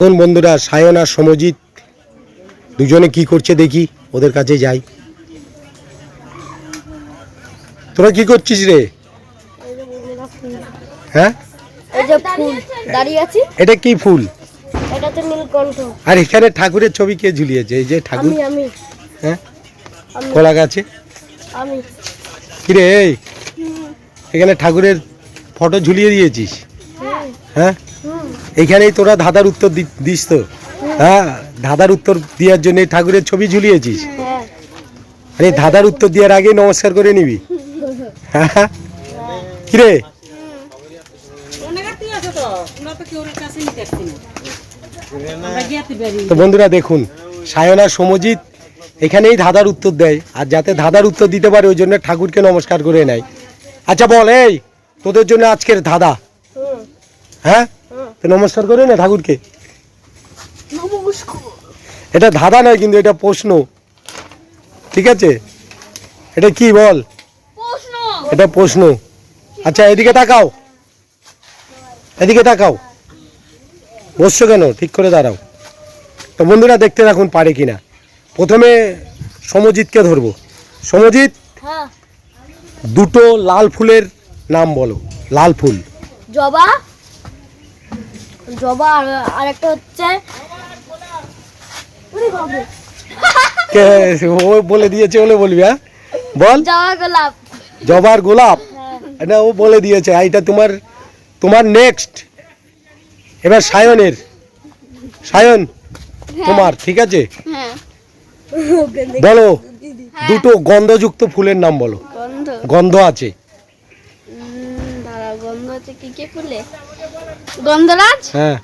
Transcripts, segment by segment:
কোন বন্ধুরা সায়ন আর সমজিৎ দুজনে কি করছে দেখি ওদের কাছে যাই। তোরা কি করছিস রে? হ্যাঁ? এটা কি ফুল? আর এখানে ঠাকুরের ছবি কে ঝুলিয়েছে? এই যে ঠাকুর। হ্যাঁ? কলা গাছে? কিরে এখানে ঠাকুরের ফটো ঝুলিয়ে দিয়েছিস? হ্যাঁ? হুম এইখানেই তোরা ধাঁধার উত্তর দিস তো। হ্যাঁ ধাঁধার উত্তর দেওয়ার জন্য ঠাকুরের ছবি ঝুলিয়েছিস। আরে ধাঁধার উত্তর দেওয়ার আগে নমস্কার করে নিবি। হ্যাঁ। কিরে? তো? বন্ধুরা দেখুন সায়না সমজিৎ এখানেই ধাঁধার উত্তর দেয়। আর যাতে ধাঁধার উত্তর দিতে পারে ওই জন্য ঠাকুরকে নমস্কার করে নেয়। আচ্ছা বল এই তোদের জন্য আজকের ধাঁধা। হ্যাঁ? তো নমস্কার করে না ঠাকুরকে? এটা ধাঁধা নয় কিন্তু এটা প্রশ্ন। ঠিক আছে? এটা কি বল? এটা প্রশ্ন। আচ্ছা এদিকে তাকাও। এদিকে তাকাও। বসছো কেন? ঠিক করে দাঁড়াও। তো বন্ধুরা দেখতে রাখুন পারে কিনা। প্রথমে সমজিৎকে ধরবো। সমজিৎ হ্যাঁ। দুটো লাল ফুলের নাম বলো। লাল ফুল। জবা? জবা আর আরেকটা হচ্ছে কে ও বলে দিয়েছে বলে বলবি হ্যাঁ? বল। জবা গোলাপ। জবার গোলাপ? হ্যাঁ। এটা ও বলে দিয়েছে এটা তোমার তোমার নেক্সট এবার সায়নের। সায়ন তোমার ঠিক আছে? হ্যাঁ। বলো দুটো গন্ধযুক্ত ফুলের নাম বলো। গন্ধ। গন্ধ আছে। গন্ধ আছে কি কি ফুলে? গন্ধরাজ? হ্যাঁ।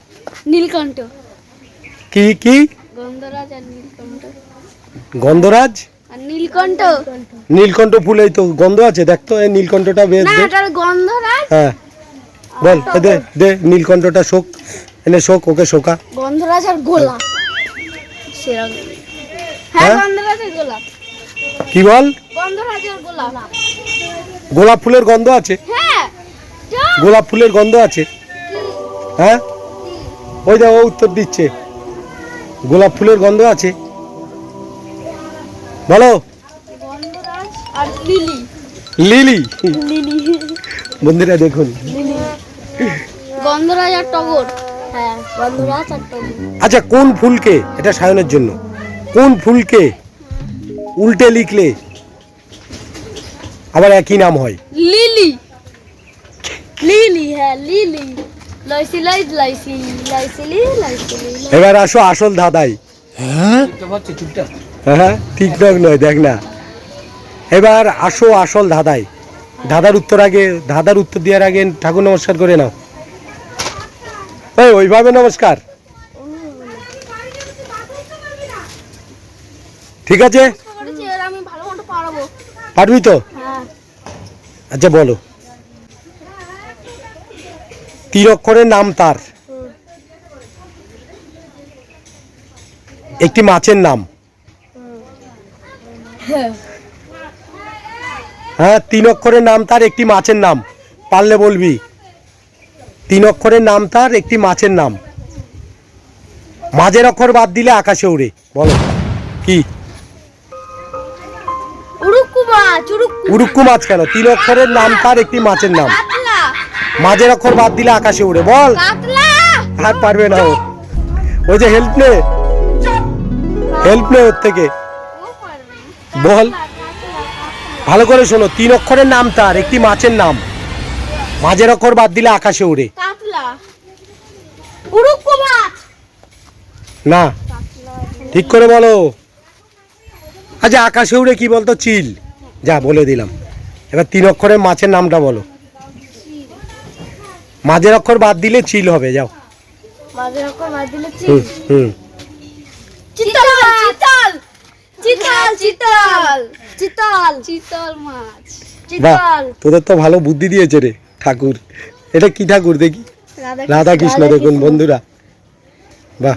নীলকণ্ঠ। কি কি? গন্ধরাজ আর নীলকণ্ঠ। গন্ধরাজ? আর নীলকণ্ঠ। নীলকণ্ঠ তো গন্ধ আছে দেখতো এই নীলকণ্ঠটা বেশ না দে। এটার গন্ধরাজ। হ্যাঁ। বল দে দে নীলকণ্ঠটা শোক এনে শোক ওকে শোকা। গন্ধরাজ আর গোলাপ হ্যাঁ হ্যাঁ? গন্ধরাজ আর গোলাপ কি বল? গন্ধরাজ আর গোলাপ গোলাপ ফুলের গন্ধ আছে। হ্যাঁ গোলাপ ফুলের গন্ধ আছে। হ্যাঁ? ওই দে ও উত্তর দিচ্ছে। গোলাপ ফুলের গন্ধ আছে। বলো। লিলি। বন্ধুরা দেখুন। হ্যাঁ গন্ধরাজ আর টগর। আচ্ছা কোন ফুলকে? এটা সায়নের জন্য। কোন ফুলকে উল্টে লিখলে আবার একই নাম হয়? লিলি। লিলি হ্যাঁ লিলি। এবার আসো আসল ধাঁধাই হ্যাঁ? ঠিক নয় নয় দেখ না। এবার আসো আসল ধাঁধাই ধাঁধার উত্তর আগে ধাঁধার উত্তর দেওয়ার আগে ঠাকুর নমস্কার করে নাও। ওই ওইভাবে নমস্কার। ঠিক আছে? পারবি তো? হ্যাঁ। আচ্ছা বলো। তিন অক্ষরের নাম তার। একটি মাছের নাম। হ্যাঁ তিন অক্ষরের নাম তার একটি মাছের নাম। পারলে বলবি। তিন অক্ষরের নাম তার একটি মাছের নাম। মাঝের অক্ষর বাদ দিলে আকাশে উড়ে। বলো কি? উড়ুক্কু মাছ কেন? তিন অক্ষরের নাম তার একটি মাছের নাম। মাঝের অক্ষর বাদ দিলে আকাশে উড়ে বল। আর পারবে না ও। ওই যে হেল্প নে। হেল্প নে ওর থেকে। বল। ভালো করে শোনো তিন অক্ষরের নাম তার একটি মাছের নাম। মাঝের অক্ষর বাদ দিলে আকাশে উড়ে। না। ঠিক করে বলো। আচ্ছা আকাশে উড়ে কি বলতো? চিল। যা বলে দিলাম। এবার তিন অক্ষরের মাছের নামটা বলো। মাঝের অক্ষর বাদ দিলে চিল হবে যাও। মাঝের অক্ষর বাদ দিলে চিল। হুম চিতল চিতল চিতল চিতল চিতল চিতল মাছ। চিতল। তোদের তো ভালো বুদ্ধি দিয়েছে রে ঠাকুর। এটা কি ঠাকুর দেখি? রাধা কৃষ্ণ দেখুন বন্ধুরা। বাহ।